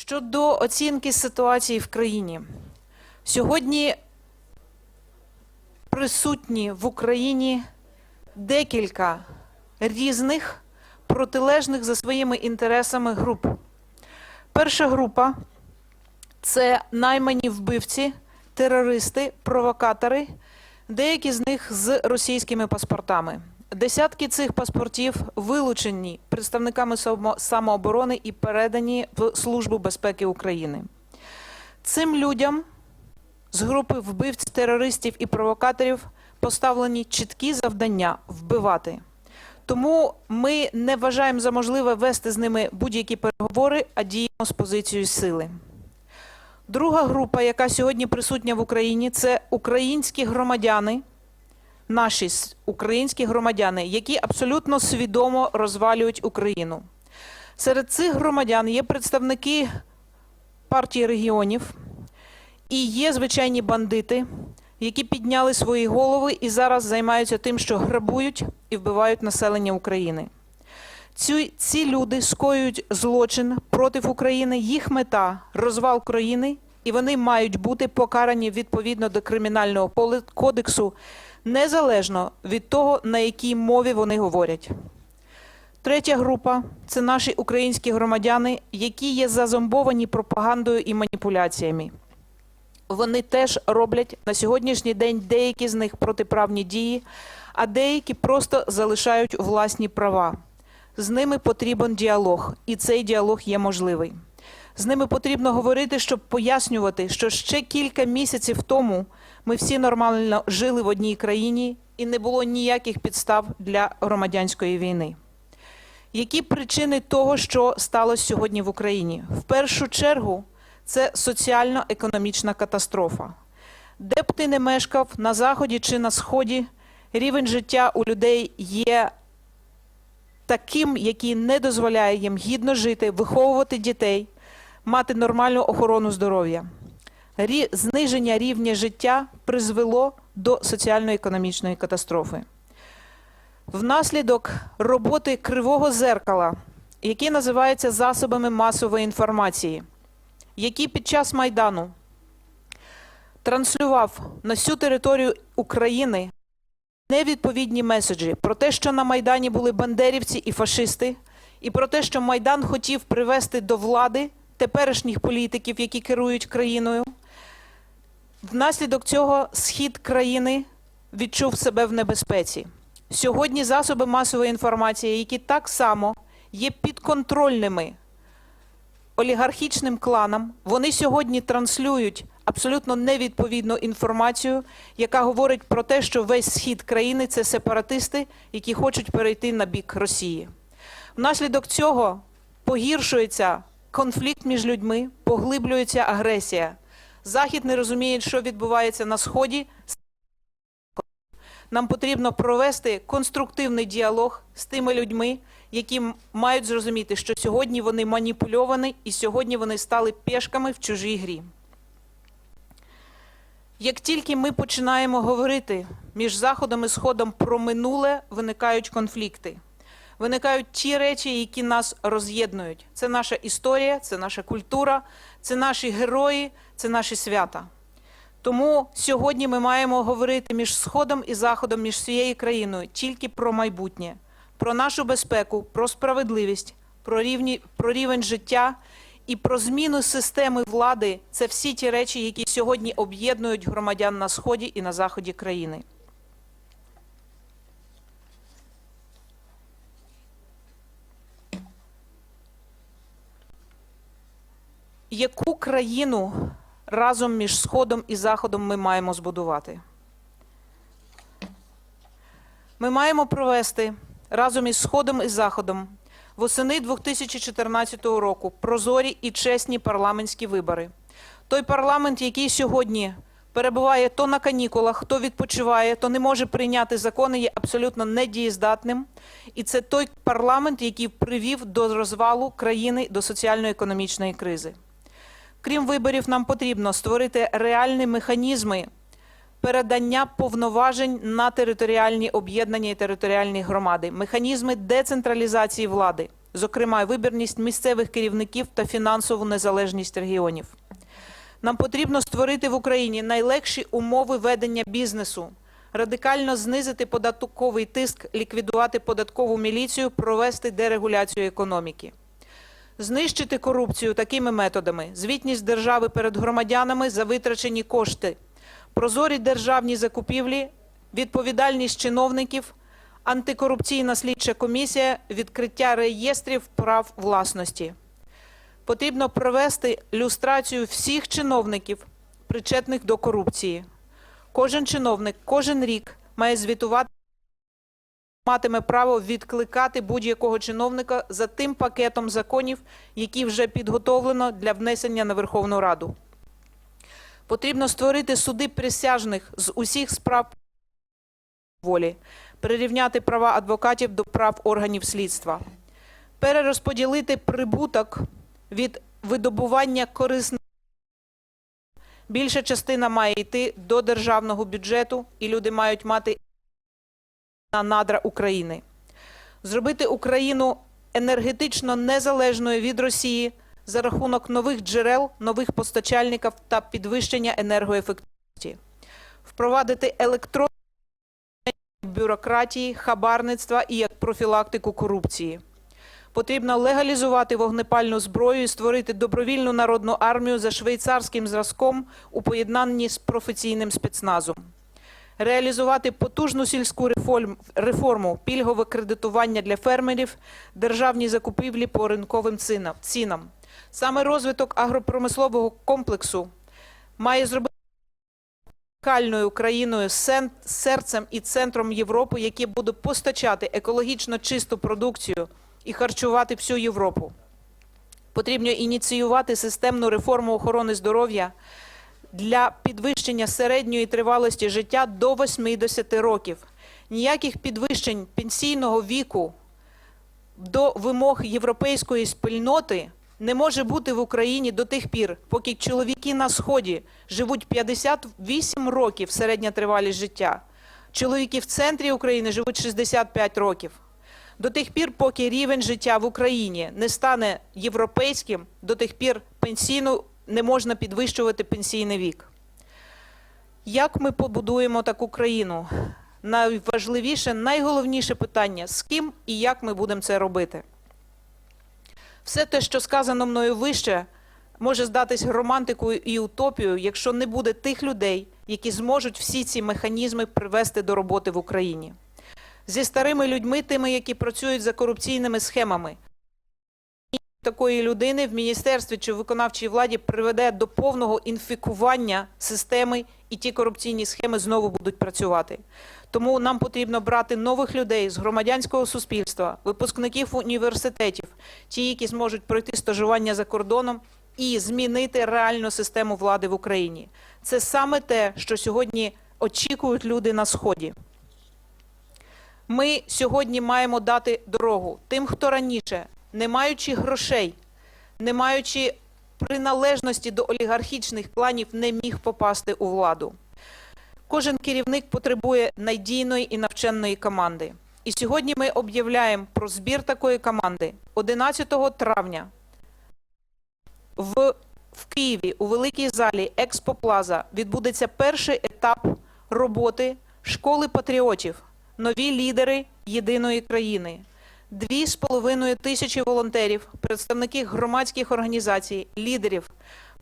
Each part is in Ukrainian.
Щодо оцінки ситуації в країні, сьогодні присутні в Україні декілька різних протилежних за своїми інтересами груп. Перша група це наймані вбивці, терористи, провокатори, деякі з них з російськими паспортами. Десятки цих паспортів вилучені представниками самооборони і передані в Службу безпеки України. Цим людям з групи вбивць, терористів і провокаторів поставлені чіткі завдання вбивати. Тому ми не вважаємо за можливе вести з ними будь-які переговори, а діємо з позицією сили. Друга група, яка сьогодні присутня в Україні, це українські громадяни, наші українські громадяни, які абсолютно свідомо розвалюють Україну. Серед цих громадян є представники партії регіонів і є звичайні бандити, які підняли свої голови і зараз займаються тим, що грабують і вбивають населення України. Ці, ці люди скоюють злочин проти України. Їх мета розвал країни, і вони мають бути покарані відповідно до кримінального кодексу, незалежно від того, на якій мові вони говорять. Третя група це наші українські громадяни, які є зазомбовані пропагандою і маніпуляціями. Вони теж роблять на сьогоднішній день деякі з них протиправні дії, а деякі просто залишають власні права. З ними потрібен діалог, і цей діалог є можливий. З ними потрібно говорити, щоб пояснювати, що ще кілька місяців тому ми всі нормально жили в одній країні і не було ніяких підстав для громадянської війни. Які причини того, що сталося сьогодні в Україні? В першу чергу це соціально-економічна катастрофа. Де б ти не мешкав на заході чи на сході, рівень життя у людей є таким, який не дозволяє їм гідно жити, виховувати дітей, мати нормальну охорону здоров'я. Зниження рівня життя призвело до соціально-економічної катастрофи. Внаслідок роботи кривого зеркала, які називаються засобами масової інформації, який під час Майдану транслював на всю територію України невідповідні меседжі про те, що на Майдані були бандерівці і фашисти, і про те, що Майдан хотів привести до влади теперішніх політиків, які керують країною. Внаслідок цього схід країни відчув себе в небезпеці. Сьогодні засоби масової інформації, які так само є підконтрольними олігархічним кланам, вони сьогодні транслюють абсолютно невідповідну інформацію, яка говорить про те, що весь схід країни це сепаратисти, які хочуть перейти на бік Росії. Внаслідок цього погіршується конфлікт між людьми, поглиблюється агресія. Захід не розуміє, що відбувається на сході. Нам потрібно провести конструктивний діалог з тими людьми, які мають зрозуміти, що сьогодні вони маніпульовані і сьогодні вони стали пешками в чужій грі. Як тільки ми починаємо говорити між Заходом і Сходом про минуле, виникають конфлікти. Виникають ті речі, які нас роз'єднують. Це наша історія, це наша культура, це наші герої, це наші свята. Тому сьогодні ми маємо говорити між Сходом і Заходом, між всією країною тільки про майбутнє, про нашу безпеку, про справедливість, про, рівні, про рівень життя і про зміну системи влади. Це всі ті речі, які сьогодні об'єднують громадян на Сході і на Заході країни. Яку країну разом між Сходом і Заходом ми маємо збудувати? Ми маємо провести разом із Сходом і Заходом восени 2014 року прозорі і чесні парламентські вибори. Той парламент, який сьогодні перебуває то на канікулах, то відпочиває, то не може прийняти закони, є абсолютно недієздатним. І це той парламент, який привів до розвалу країни до соціально-економічної кризи. Крім виборів, нам потрібно створити реальні механізми передання повноважень на територіальні об'єднання і територіальні громади, механізми децентралізації влади. зокрема вибірність місцевих керівників та фінансову незалежність регіонів. Нам потрібно створити в Україні найлегші умови ведення бізнесу, радикально знизити податковий тиск, ліквідувати податкову міліцію, провести дерегуляцію економіки. Знищити корупцію такими методами: звітність держави перед громадянами за витрачені кошти, прозорі державні закупівлі, відповідальність чиновників, антикорупційна слідча комісія, відкриття реєстрів прав власності. Потрібно провести люстрацію всіх чиновників, причетних до корупції. Кожен чиновник кожен рік має звітувати матиме право відкликати будь-якого чиновника за тим пакетом законів, які вже підготовлено для внесення на Верховну Раду. Потрібно створити суди присяжних з усіх справ волі, прирівняти права адвокатів до прав органів слідства, перерозподілити прибуток від видобування корисних. Більша частина має йти до державного бюджету, і люди мають мати на надра України, зробити Україну енергетично незалежною від Росії за рахунок нових джерел, нових постачальників та підвищення енергоефективності, впровадити електронну бюрократії, хабарництва і як профілактику корупції. Потрібно легалізувати вогнепальну зброю і створити добровільну народну армію за швейцарським зразком у поєднанні з професійним спецназом реалізувати потужну сільську реформу, пільгове кредитування для фермерів, державні закупівлі по ринковим цінам-. Саме розвиток агропромислового комплексу має зробити унікальною країною серцем і центром Європи, яке буде постачати екологічно чисту продукцію і харчувати всю Європу. Потрібно ініціювати системну реформу охорони здоров'я для підвищення середньої тривалості життя до 80 років. Ніяких підвищень пенсійного віку до вимог європейської спільноти не може бути в Україні до тих пір, поки чоловіки на сході живуть 58 років середня тривалість життя. Чоловіки в центрі України живуть 65 років. До тих пір, поки рівень життя в Україні не стане європейським, до тих пір пенсійну не можна підвищувати пенсійний вік. Як ми побудуємо таку країну? Найважливіше, найголовніше питання з ким і як ми будемо це робити. Все те, що сказано мною вище, може здатись романтикою і утопією, якщо не буде тих людей, які зможуть всі ці механізми привести до роботи в Україні. Зі старими людьми, тими, які працюють за корупційними схемами, такої людини в міністерстві чи в виконавчій владі приведе до повного інфікування системи, і ті корупційні схеми знову будуть працювати. Тому нам потрібно брати нових людей з громадянського суспільства, випускників університетів, ті, які зможуть пройти стажування за кордоном і змінити реальну систему влади в Україні. Це саме те, що сьогодні очікують люди на сході. Ми сьогодні маємо дати дорогу тим, хто раніше, не маючи грошей, не маючи приналежності до олігархічних кланів, не міг попасти у владу. Кожен керівник потребує надійної і навченої команди. І сьогодні ми об'являємо про збір такої команди 11 травня в, в Києві у великій залі Експо Плаза відбудеться перший етап роботи школи патріотів, нові лідери єдиної країни. Дві з половиною тисячі волонтерів, представники громадських організацій, лідерів,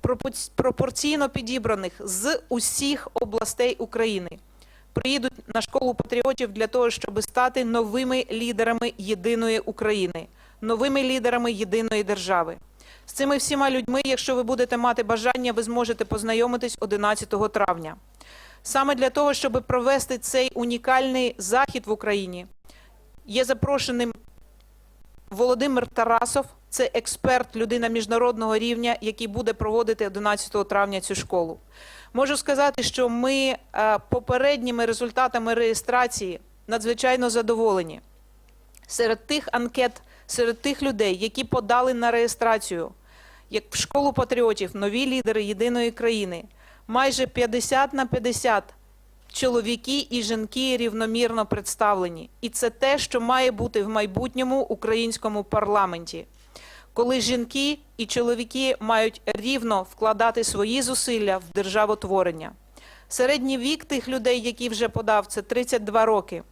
пропорц- пропорційно підібраних з усіх областей України, приїдуть на школу патріотів для того, щоб стати новими лідерами єдиної України, новими лідерами єдиної держави. З цими всіма людьми, якщо ви будете мати бажання, ви зможете познайомитись 11 травня. Саме для того, щоб провести цей унікальний захід в Україні, є запрошеним Володимир Тарасов, це експерт, людина міжнародного рівня, який буде проводити 11 травня цю школу. Можу сказати, що ми е, попередніми результатами реєстрації надзвичайно задоволені. Серед тих анкет, серед тих людей, які подали на реєстрацію, як в школу патріотів, нові лідери єдиної країни, майже 50 на 50 чоловіки і жінки рівномірно представлені. І це те, що має бути в майбутньому українському парламенті. Коли жінки і чоловіки мають рівно вкладати свої зусилля в державотворення. Середній вік тих людей, які вже подав, це 32 роки.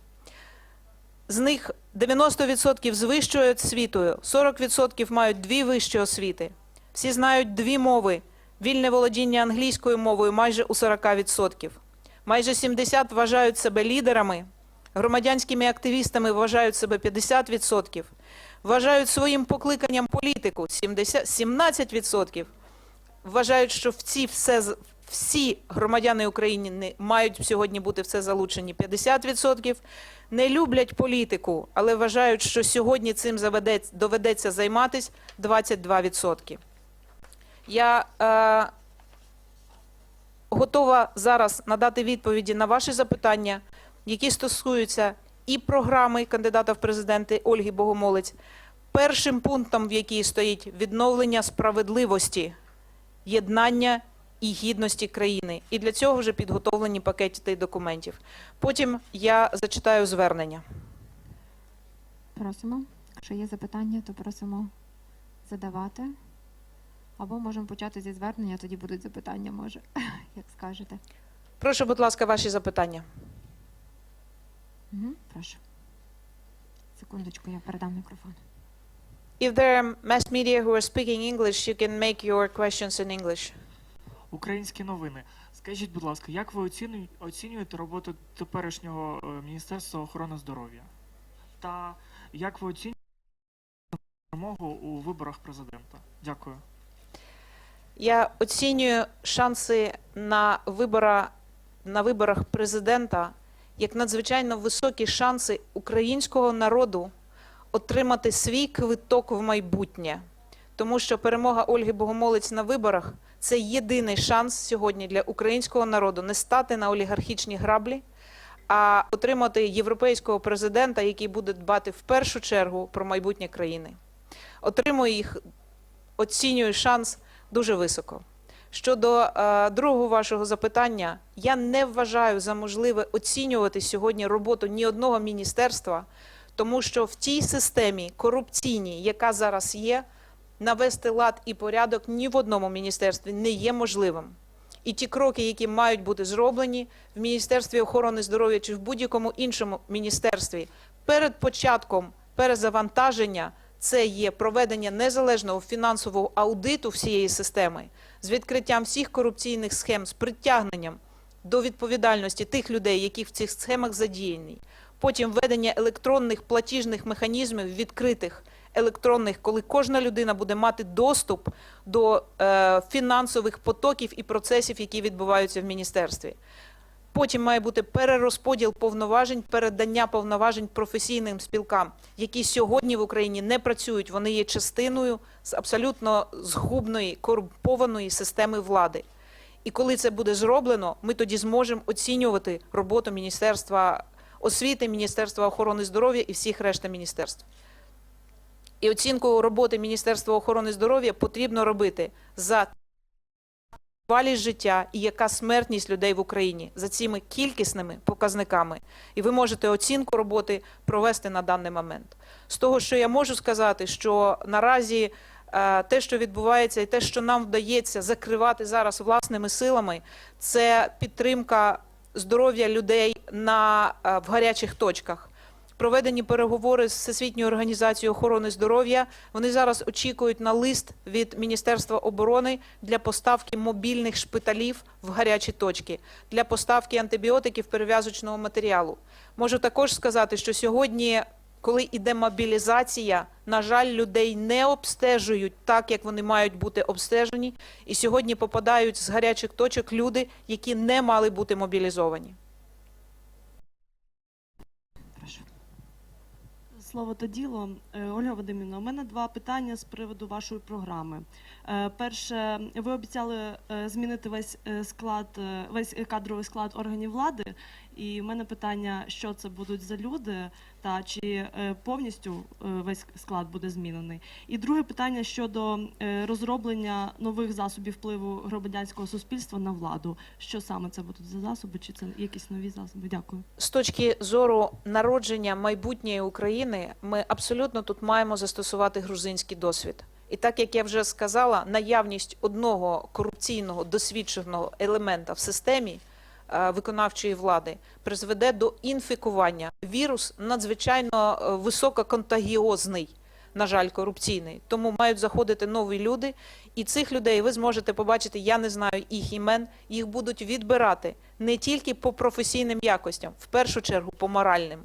З них 90% з вищою освітою, 40% мають дві вищі освіти. Всі знають дві мови. Вільне володіння англійською мовою майже у 40%. Майже 70 вважають себе лідерами, громадянськими активістами вважають себе 50%, вважають своїм покликанням політику 70, 17%, вважають, що в ці все, всі громадяни України мають сьогодні бути в це залучені 50%, не люблять політику, але вважають, що сьогодні цим доведеться займатися 22%. Я е, готова зараз надати відповіді на ваші запитання, які стосуються і програми кандидата в президенти Ольги Богомолець, першим пунктом, в якій стоїть відновлення справедливості, єднання і гідності країни. І для цього вже підготовлені пакети документів. Потім я зачитаю звернення. Просимо. Якщо є запитання, то просимо задавати. Або можемо почати зі звернення, тоді будуть запитання, може, як скажете. Прошу, будь ласка, ваші запитання. Угу, прошу. Секундочку, я передам мікрофон. If there are mass media who are speaking English, you can make your questions in English. Українські новини. Скажіть, будь ласка, як ви оцінює- оцінюєте роботу теперішнього е, Міністерства охорони здоров'я? Та як ви оцінюєте перемогу у виборах президента? Дякую. Я оцінюю шанси на, вибора, на виборах президента як надзвичайно високі шанси українського народу отримати свій квиток в майбутнє. Тому що перемога Ольги Богомолець на виборах це єдиний шанс сьогодні для українського народу не стати на олігархічні граблі, а отримати європейського президента, який буде дбати в першу чергу про майбутнє країни. Отримую їх, оцінюю шанс дуже високо. Щодо е, другого вашого запитання, я не вважаю за можливе оцінювати сьогодні роботу ні одного міністерства, тому що в тій системі корупційній, яка зараз є, навести лад і порядок ні в одному міністерстві не є можливим. І ті кроки, які мають бути зроблені в Міністерстві охорони здоров'я чи в будь-якому іншому міністерстві, перед початком перезавантаження це є проведення незалежного фінансового аудиту всієї системи з відкриттям всіх корупційних схем, з притягненням до відповідальності тих людей, які в цих схемах задіяні. Потім введення електронних платіжних механізмів відкритих електронних, коли кожна людина буде мати доступ до е, фінансових потоків і процесів, які відбуваються в міністерстві. Потім має бути перерозподіл повноважень, передання повноважень професійним спілкам, які сьогодні в Україні не працюють. Вони є частиною з абсолютно згубної корумпованої системи влади. І коли це буде зроблено, ми тоді зможемо оцінювати роботу Міністерства освіти, Міністерства охорони здоров'я і всіх решта міністерств. І оцінку роботи Міністерства охорони здоров'я потрібно робити за тривалість життя і яка смертність людей в Україні за цими кількісними показниками. І ви можете оцінку роботи провести на даний момент. З того, що я можу сказати, що наразі е, те, що відбувається, і те, що нам вдається закривати зараз власними силами, це підтримка здоров'я людей на, е, в гарячих точках. Проведені переговори з Всесвітньою організацією охорони здоров'я. Вони зараз очікують на лист від Міністерства оборони для поставки мобільних шпиталів в гарячі точки, для поставки антибіотиків перев'язочного матеріалу. Можу також сказати, що сьогодні, коли йде мобілізація, на жаль, людей не обстежують так, як вони мають бути обстежені. І сьогодні попадають з гарячих точок люди, які не мали бути мобілізовані. Слово та діло. Е, Ольга Вадимівна, у мене два питання з приводу вашої програми. Е, Перше, ви обіцяли е, змінити весь склад, весь кадровий склад органів влади, І в мене питання, що це будуть за люди, та чи е, повністю е, весь склад буде змінений. І друге питання щодо е, розроблення нових засобів впливу громадянського суспільства на владу. Що саме це будуть за засоби, чи це якісь нові засоби? Дякую. З точки зору народження майбутньої України, ми абсолютно тут маємо застосувати грузинський досвід. І так як я вже сказала, наявність одного корупційного досвідченого елемента в системі виконавчої влади призведе до інфікування. Вірус надзвичайно е, висококонтагіозний, на жаль, корупційний. Тому мають заходити нові люди, і цих людей ви зможете побачити. Я не знаю їх імен. Їх будуть відбирати не тільки по професійним якостям, в першу чергу по моральним.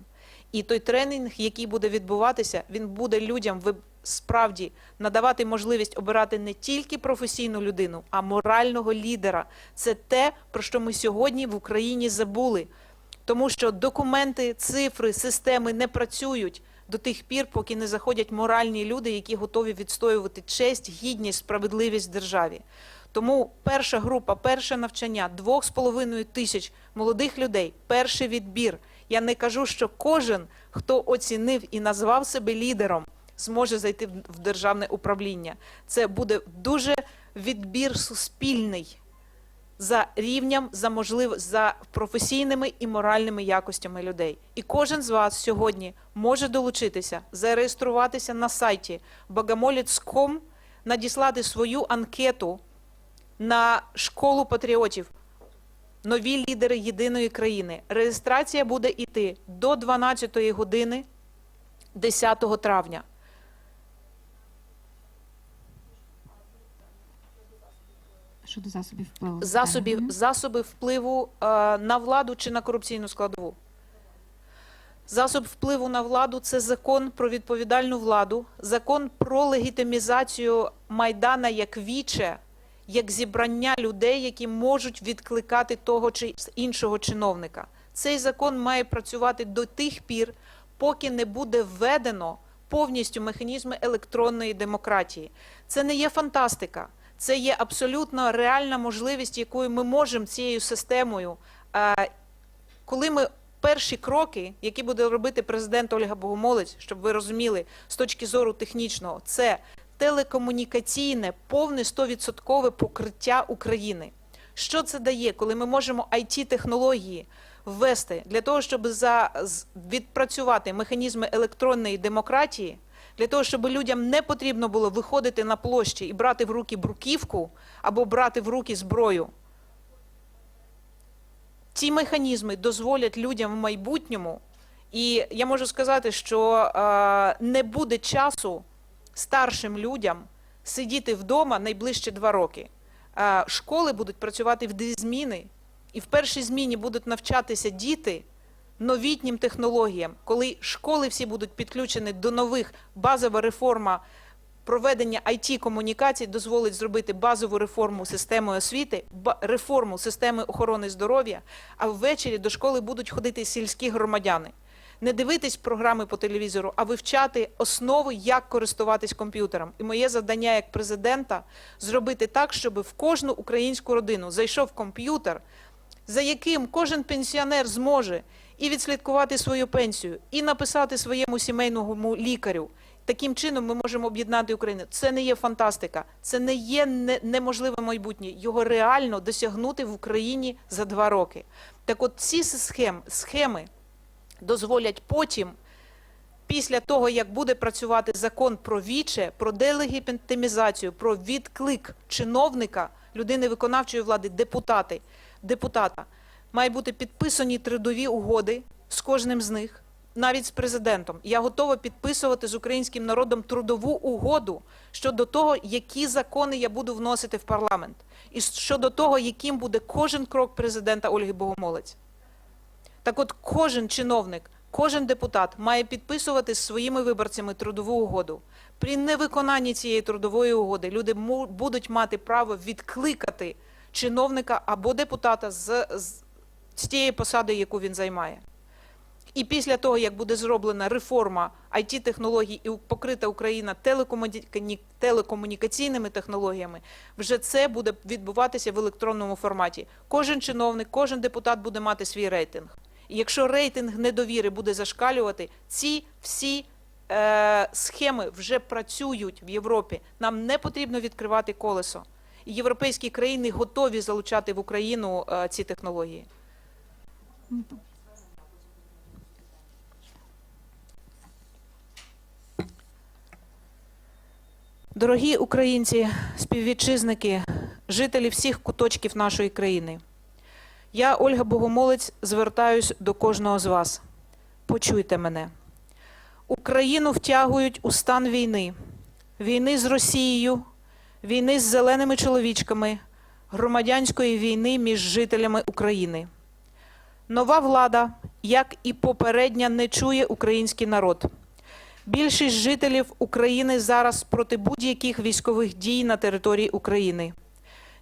І той тренінг, який буде відбуватися, він буде людям справді надавати можливість обирати не тільки професійну людину, а морального лідера. Це те, про що ми сьогодні в Україні забули. Тому що документи, цифри, системи не працюють до тих пір, поки не заходять моральні люди, які готові відстоювати честь, гідність, справедливість державі. Тому перша група, перше навчання двох з половиною тисяч молодих людей, перший відбір. Я не кажу, що кожен, хто оцінив і назвав себе лідером, зможе зайти в- державне управління. Це буде дуже відбір суспільний за рівнем, за можлив... за професійними і моральними якостями людей. І кожен з вас сьогодні може долучитися, зареєструватися на сайті bogomolets.com, надіслати свою анкету на школу патріотів. Нові лідери єдиної країни. Реєстрація буде йти до 12 години 10 травня. Щодо засобів впливу. засобів, засоби впливу е, на владу чи на корупційну складову. Засоб впливу на владу це закон про відповідальну владу, закон про легітимізацію Майдана як віче, як зібрання людей, які можуть відкликати того чи іншого чиновника. Цей закон має працювати до тих пір, поки не буде введено повністю механізми електронної демократії. Це не є фантастика. Це є абсолютно реальна можливість, якою ми можемо цією системою, е, коли ми перші кроки, які буде робити президент Ольга Богомолець, щоб ви розуміли з точки зору технічного, це телекомунікаційне повне 100% покриття України. Що це дає, коли ми можемо it технології ввести для того, щоб за, відпрацювати механізми електронної демократії, для того, щоб людям не потрібно було виходити на площі і брати в руки бруківку або брати в руки зброю. Ці механізми дозволять людям в майбутньому, і я можу сказати, що е, не буде часу старшим людям сидіти вдома найближче два роки. Школи будуть працювати в дві зміни, і в першій зміні будуть навчатися діти новітнім технологіям, коли школи всі будуть підключені до нових базова реформа проведення it комунікацій дозволить зробити базову реформу системи освіти, реформу системи охорони здоров'я. А ввечері до школи будуть ходити сільські громадяни. Не дивитись програми по телевізору, а вивчати основи, як користуватись комп'ютером. І моє завдання як президента зробити так, щоб в кожну українську родину зайшов комп'ютер, за яким кожен пенсіонер зможе і відслідкувати свою пенсію, і написати своєму сімейному лікарю. Таким чином ми можемо об'єднати Україну. Це не є фантастика, це не є неможливе майбутнє. Його реально досягнути в Україні за два роки. Так от ці схем, схеми дозволять потім, після того, як буде працювати закон про віче, про делегітимізацію, про відклик чиновника, людини виконавчої влади, депутати, депутата, мають бути підписані трудові угоди з кожним з них, навіть з президентом. Я готова підписувати з українським народом трудову угоду щодо того, які закони я буду вносити в парламент, і щодо того, яким буде кожен крок президента Ольги Богомолець. Так от кожен чиновник, кожен депутат має підписувати з своїми виборцями трудову угоду. При невиконанні цієї трудової угоди люди будуть мати право відкликати чиновника або депутата з, з, з тієї посади, яку він займає. І після того, як буде зроблена реформа it технологій і покрита Україна телекомуні- телекомунікаційними технологіями, вже це буде відбуватися в електронному форматі. Кожен чиновник, кожен депутат буде мати свій рейтинг. І якщо рейтинг недовіри буде зашкалювати, ці всі е, схеми вже працюють в Європі. Нам не потрібно відкривати колесо. І європейські країни готові залучати в Україну е, ці технології. Дорогі українці, співвітчизники, жителі всіх куточків нашої країни. Я, Ольга Богомолець, звертаюсь до кожного з вас. Почуйте мене. Україну втягують у стан війни, війни з Росією, війни з зеленими чоловічками, громадянської війни між жителями України. Нова влада, як і попередня, не чує український народ. Більшість жителів України зараз проти будь-яких військових дій на території України.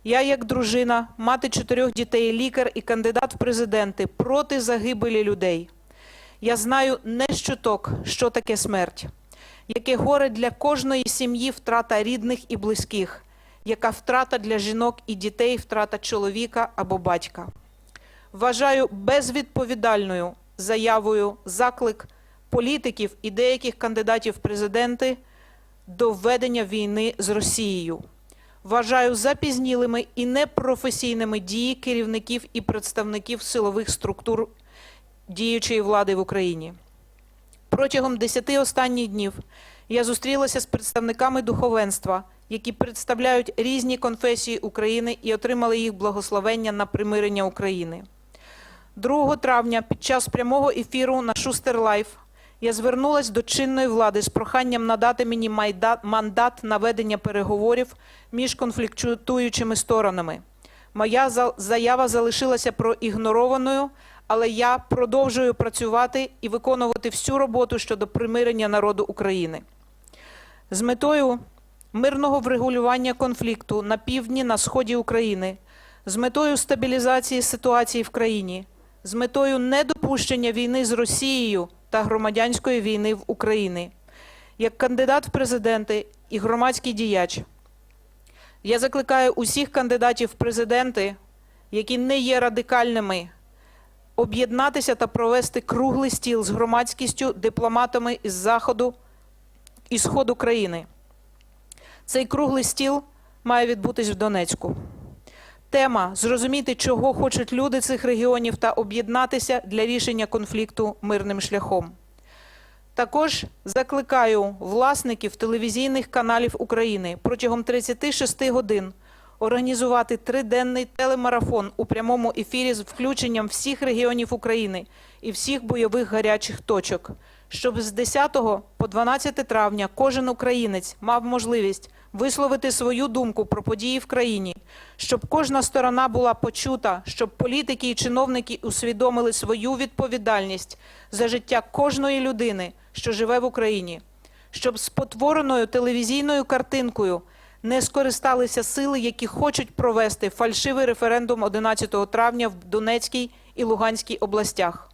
Я, як дружина, мати чотирьох дітей, лікар і кандидат в президенти проти загибелі людей. Я знаю не щуток, що таке смерть, яке горе для кожної сім'ї втрата рідних і близьких, яка втрата для жінок і дітей, втрата чоловіка або батька. Вважаю безвідповідальною заявою заклик політиків і деяких кандидатів в президенти до введення війни з Росією. Вважаю запізнілими і непрофесійними дії керівників і представників силових структур діючої влади в Україні. Протягом десяти останніх днів я зустрілася з представниками духовенства, які представляють різні конфесії України і отримали їх благословення на примирення України. 2 травня під час прямого ефіру на Шустер Лайф я звернулася до чинної влади з проханням надати мені мандат на ведення переговорів між конфліктуючими сторонами. Моя за- заява залишилася проігнорованою, але я продовжую працювати і виконувати всю роботу щодо примирення народу України. З метою мирного врегулювання конфлікту на півдні на сході України, з метою стабілізації ситуації в країні, з метою недопущення війни з Росією та громадянської війни в Україні. Як кандидат в президенти і громадський діяч, я закликаю усіх кандидатів в президенти, які не є радикальними, об'єднатися та провести круглий стіл з громадськістю, дипломатами із Заходу і Сходу країни. Цей круглий стіл має відбутись в Донецьку. Тема зрозуміти, чого хочуть люди цих регіонів та об'єднатися для рішення конфлікту мирним шляхом. Також закликаю власників телевізійних каналів України протягом 36 годин організувати триденний телемарафон у прямому ефірі з включенням всіх регіонів України і всіх бойових гарячих точок, щоб з 10 по 12 травня кожен українець мав можливість висловити свою думку про події в країні, щоб кожна сторона була почута, щоб політики і чиновники усвідомили свою відповідальність за життя кожної людини, що живе в Україні, щоб спотвореною телевізійною картинкою не скористалися сили, які хочуть провести фальшивий референдум 11 травня в Донецькій і Луганській областях.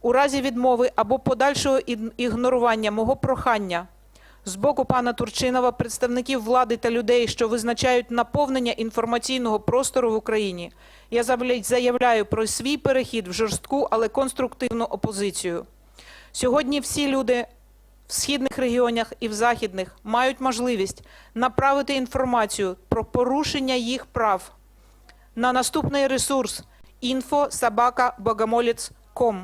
У разі відмови або подальшого ігнорування мого прохання з боку пана Турчинова, представників влади та людей, що визначають наповнення інформаційного простору в Україні, я заявляю про свій перехід в жорстку, але конструктивну опозицію. Сьогодні всі люди в східних регіонах і в західних мають можливість направити інформацію про порушення їх прав на наступний ресурс info.sobaka.bogomolets.com.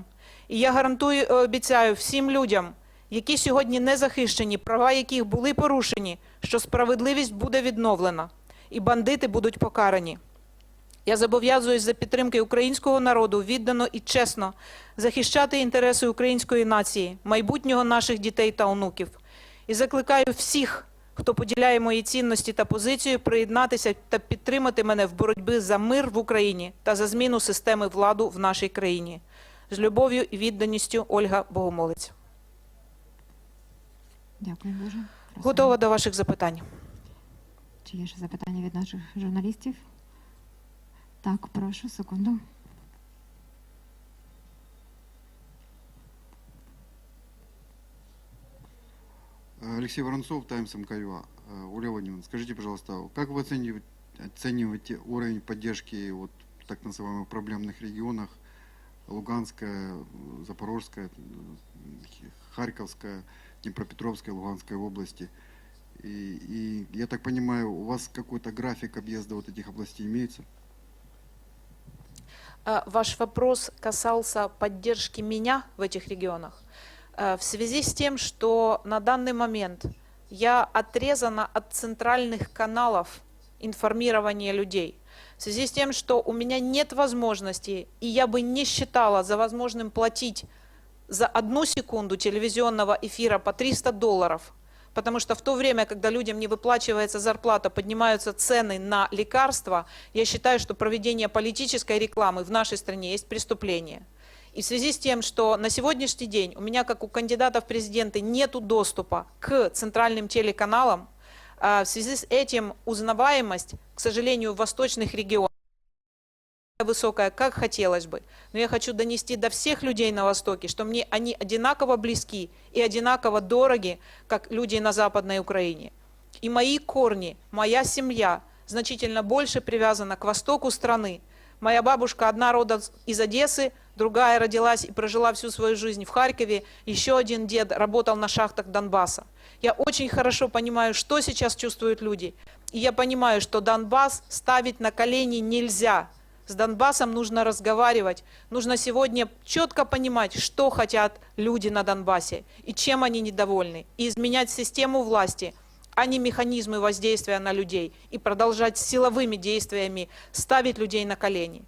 І я гарантую обіцяю всім людям, які сьогодні не захищені, права яких були порушені, що справедливість буде відновлена і бандити будуть покарані. Я зобов'язуюсь за підтримки українського народу віддано і чесно захищати інтереси української нації, майбутнього наших дітей та онуків. І закликаю всіх, хто поділяє мої цінності та позицію, приєднатися та підтримати мене в боротьбі за мир в Україні та за зміну системи владу в нашій країні. З любов'ю і відданістю Ольга Богомолець. Дякую дуже. Просимо. Готова до ваших запитань. Чи є ще запитання від наших журналістів? Так, прошу, секунду. Алексей Воронцов, Таймс МКЮА. Э, Ольга Владимировна, скажите, пожалуйста, как вы оцениваете, оцениваете уровень поддержки вот, в так называемых проблемных регионах Луганская, э, Запорожская, э, Харьковская, Днепропетровская, Луганской области. И, и я так понимаю, у вас какой-то график объезда вот этих областей имеется? А, Ваш вопрос касался поддержки меня в этих регионах. Э, В связи с тем, что на данный момент я отрезана от центральных каналов информирования людей, в связи с тем, что у меня нет возможности, и я бы не считала за возможным платить за одну секунду телевизионного эфира по 300 долларов, потому что в то время, когда людям не выплачивается зарплата, поднимаются цены на лекарства, я считаю, что проведение политической рекламы в нашей стране есть преступление. И в связи с тем, что на сегодняшний день у меня, как у кандидата в президенты, нет доступа к центральным телеканалам, а, в связи с этим узнаваемость, к сожалению, в восточных регионах высокая, как хотелось бы. Но я хочу донести до всех людей на Востоке, что мне они одинаково близки и одинаково дороги, как люди на Западной Украине. И мои корни, моя семья значительно больше привязана к востоку страны. Моя бабушка одна рода из Одессы, другая родилась и прожила всю свою жизнь в Харькове, еще один дед работал на шахтах Донбасса. Я очень хорошо понимаю, что сейчас чувствуют люди. И я понимаю, что Донбасс ставить на колени нельзя. С Донбассом нужно разговаривать. Нужно сегодня четко понимать, что хотят люди на Донбассе и чем они недовольны. И изменять систему власти, а не механизмы воздействия на людей. И продолжать силовыми действиями ставить людей на колени.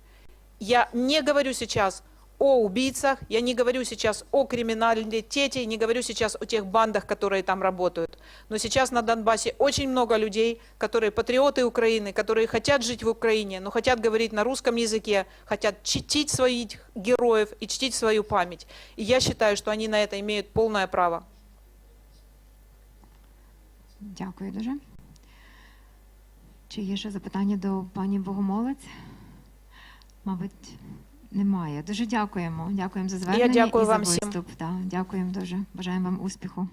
Я не говорю сейчас о убийцах, я не говорю сейчас о криминалитете, не говорю сейчас о тех бандах, которые там работают. Но сейчас на Донбассе очень много людей, которые патриоты Украины, которые хотят жить в Украине, но хотят говорить на русском языке, хотят чтить своих героев и чтить свою память. И я считаю, что они на это имеют полное право. Дякую дуже. Чи є ще запитання до пані Богомолець? Мабуть, немає. Дуже дякуємо. Дякуємо за звернення дякую і за вам всім. виступ. Да, дякуємо дуже. Бажаємо вам успіху.